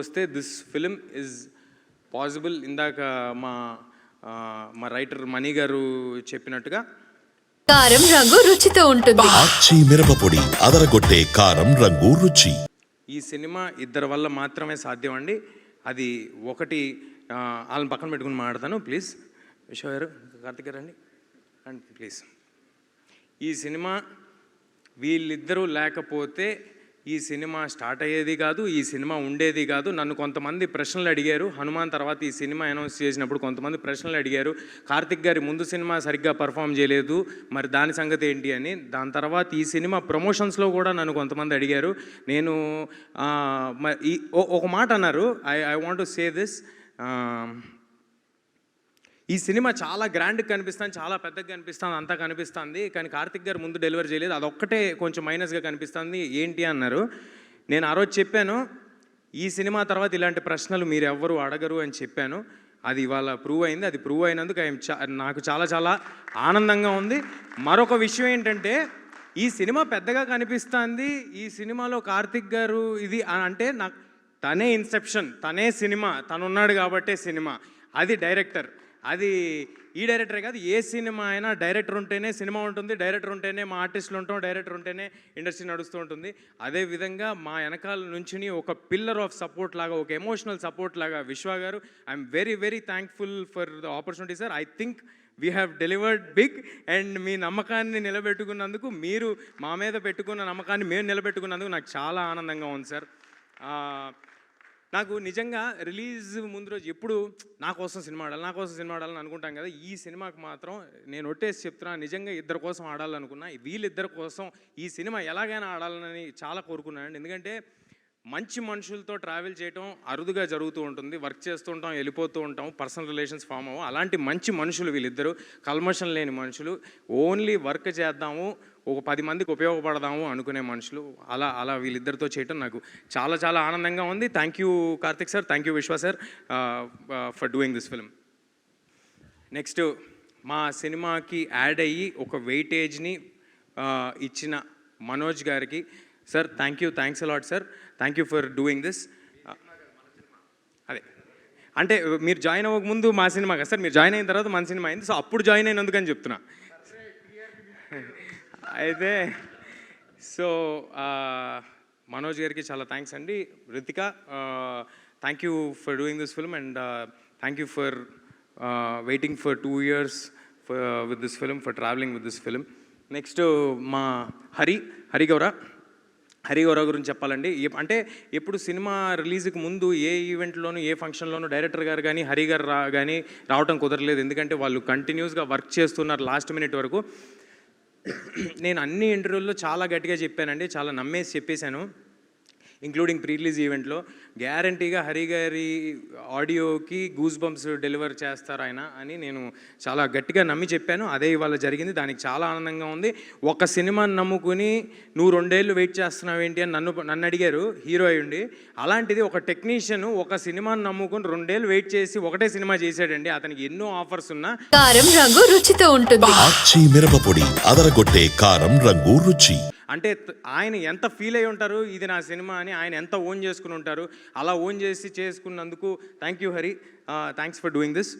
వస్తే this film is possible. ఇందాక మా మా రైటర్ మణి గారు చెప్పినట్టుగా కారం రంగు రుచితో ఉంటుంది. మిరపపొడి అదరగొట్టే కారం రంగు రుచి. ఈ సినిమా ఇద్దరి వల్ల మాత్రమే సాధ్యం అండి అది ఒకటి ఆ, వాళ్ళని పక్కన పెట్టుకుని మాట్లాడతాను ప్లీజ్. విశ్వ గారు కార్తిక్ గారు అండి అండ్ ప్లీజ్. ఈ సినిమా వీళ్ళిద్దరూ లేకపోతే ఈ సినిమా స్టార్ట్ అయ్యేది కాదు ఈ సినిమా ఉండేది కాదు. నన్ను కొంతమంది ప్రశ్నలు అడిగారు. హనుమాన్ తర్వాత ఈ సినిమా అనౌన్స్ చేసినప్పుడు కొంతమంది ప్రశ్నలు అడిగారు. కార్తిక్ గారి ముందు సినిమా సరిగ్గా పర్ఫామ్ చేయలేదు. మరి దాని సంగతి ఏంటి అని. దాని తర్వాత ఈ సినిమా ప్రమోషన్స్లో కూడా నన్ను కొంతమంది అడిగారు. నేను మ- ఈ ఒక మాట అన్నారు. I I want to say this ఈ సినిమా చాలా గ్రాండ్గా కనిపిస్తుంది చాలా పెద్దగా కనిపిస్తుంది అంతా కనిపిస్తుంది. కానీ కార్తిక్ గారు ముందు డెలివరీ చేయలేదు. అదొక్కటే కొంచెం మైనస్గా కనిపిస్తుంది. ఏంటి అన్నారు? నేను ఆ రోజు చెప్పాను ఈ సినిమా తర్వాత ఇలాంటి ప్రశ్నలు మీరు ఎవ్వరు అడగరు అని చెప్పాను. అది ఇవాళ ప్రూవ్ అయింది. అది ప్రూవ్ అయినందుకు ఐఎమ్ నాకు చాలా చాలా ఆనందంగా ఉంది. మరొక విషయం ఏంటంటే ఈ సినిమా పెద్దగా కనిపిస్తుంది. ఈ సినిమాలో కార్తిక్ గారు ఇది అని అంటే నాకు తనే ఇన్సెప్షన్ తనే సినిమా తను ఉన్నాడు కాబట్టే సినిమా. అది డైరెక్టర్. అది ఈ డైరెక్టరే కాదు ఏ సినిమా అయినా డైరెక్టర్ ఉంటేనే సినిమా ఉంటుంది డైరెక్టర్ ఉంటేనే మా ఆర్టిస్టులు ఉంటాం డైరెక్టర్ ఉంటేనే ఇండస్ట్రీ నడుస్తూ ఉంటుంది. అదే విధంగా మా వెనకాల నుంచి ఒక పిల్లర్ ఆఫ్ సపోర్ట్ లాగా ఒక ఎమోషనల్ సపోర్ట్ లాగా విశ్వ గారు I'm very very thankful for the opportunity sir I think we have delivered big and మీ నమ్మకాన్ని నిలబెట్టుకున్నందుకు మీరు మా మీద పెట్టుకున్న నమ్మకాన్ని మేము నిలబెట్టుకున్నందుకు నాకు చాలా ఆనందంగా ఉంది సార్ నాకు నిజంగా రిలీజ్ ముందు రోజు ఎప్పుడు నా కోసం సినిమా ఆడాలి నా కోసం సినిమా ఆడాలని అనుకుంటాం కదా ఈ సినిమాకి మాత్రం నేను ఒట్టేసి చెప్తున్నా నిజంగా ఇద్దరి కోసం ఆడాలనుకున్నా వీళ్ళిద్దరి కోసం ఈ సినిమా ఎలాగైనా ఆడాలని చాలా కోరుకున్నాను ఎందుకంటే మంచి మనుషులతో ట్రావెల్ చేయటం అరుదుగా జరుగుతూ ఉంటుంది వర్క్ చేస్తూ ఉంటాం వెళ్ళిపోతూ ఉంటాం పర్సనల్ రిలేషన్స్ ఫామ్ అవ్వం. అలాంటి మంచి మనుషులు వీళ్ళిద్దరూ కల్మషం లేని మనుషులు ఓన్లీ వర్క్ చేద్దాము ఒక పది మందికి ఉపయోగపడదాము అనుకునే మనుషులు. అలా అలా వీళ్ళిద్దరితో చేయటం నాకు చాలా చాలా ఆనందంగా ఉంది. Thank you Karthik sir thank you Vishwa sir for doing this film next మా సినిమాకి యాడ్ అయ్యి ఒక వెయిటేజ్ని uh, ఇచ్చిన మనోజ్ గారికి sir thank you thanks a lot sir thank you for doing this అదే. అంటే మీరు జాయిన్ అవ్వక ముందు మా సినిమా కదా సార్ మీరు జాయిన్ అయిన తర్వాత మన సినిమా అయింది. సో అప్పుడు జాయిన్ అయినందుకని చెప్తున్నా. అయితే సో మనోజ్ గారికి చాలా థ్యాంక్స్ అండి. Ritika thank you for doing this film and thank you for waiting for two years with this film for travelling with this film next మా హరి హరి గౌర హరిగౌరవ గురించి చెప్పాలండి. అంటే ఎప్పుడు సినిమా రిలీజ్కి ముందు ఏ ఈవెంట్లోనూ ఏ ఫంక్షన్లోనూ డైరెక్టర్ గారు కానీ హరి గారు రా కానీ రావటం కుదరలేదు. ఎందుకంటే వాళ్ళు కంటిన్యూస్గా వర్క్ చేస్తున్నారు లాస్ట్ మినిట్ వరకు. నేను అన్ని ఇంటర్వ్యూల్లో చాలా గట్టిగా చెప్పానండి. చాలా నమ్మేసి చెప్పేశాను. ఇంక్లూడింగ్ ప్రీ రిలీజ్ ఈవెంట్లో గ్యారంటీగా హరి గారి ఆడియోకి గూస్ బంప్స్ డెలివర్ చేస్తారు ఆయన అని నేను చాలా గట్టిగా నమ్మి చెప్పాను. అదే ఇవాళ జరిగింది. దానికి చాలా ఆనందంగా ఉంది. ఒక సినిమాని నమ్ముకుని నువ్వు రెండేళ్ళు వెయిట్ చేస్తున్నావు ఏంటి అని నన్ను నన్ను అడిగారు. హీరో అయ్యుండి అలాంటిది ఒక టెక్నీషియన్ ఒక సినిమాని నమ్ముకుని రెండేళ్ళు వెయిట్ చేసి ఒకటే సినిమా చేశాడండి. అతనికి ఎన్నో ఆఫర్స్ ఉన్నా. కారం రంగు రుచితో ఉంటుంది. ఆచి మిరపపొడి అదరగొట్టే కారం రంగు రుచి. అంటే ఆయన ఎంత ఫీల్ అయి ఉంటారు? ఇది నా సినిమా అని ఆయన ఎంత ఓన్ చేసుకుని ఉంటారు? అలా ఓన్ చేసి చేసుకున్నందుకు thank you Hari thanks for doing this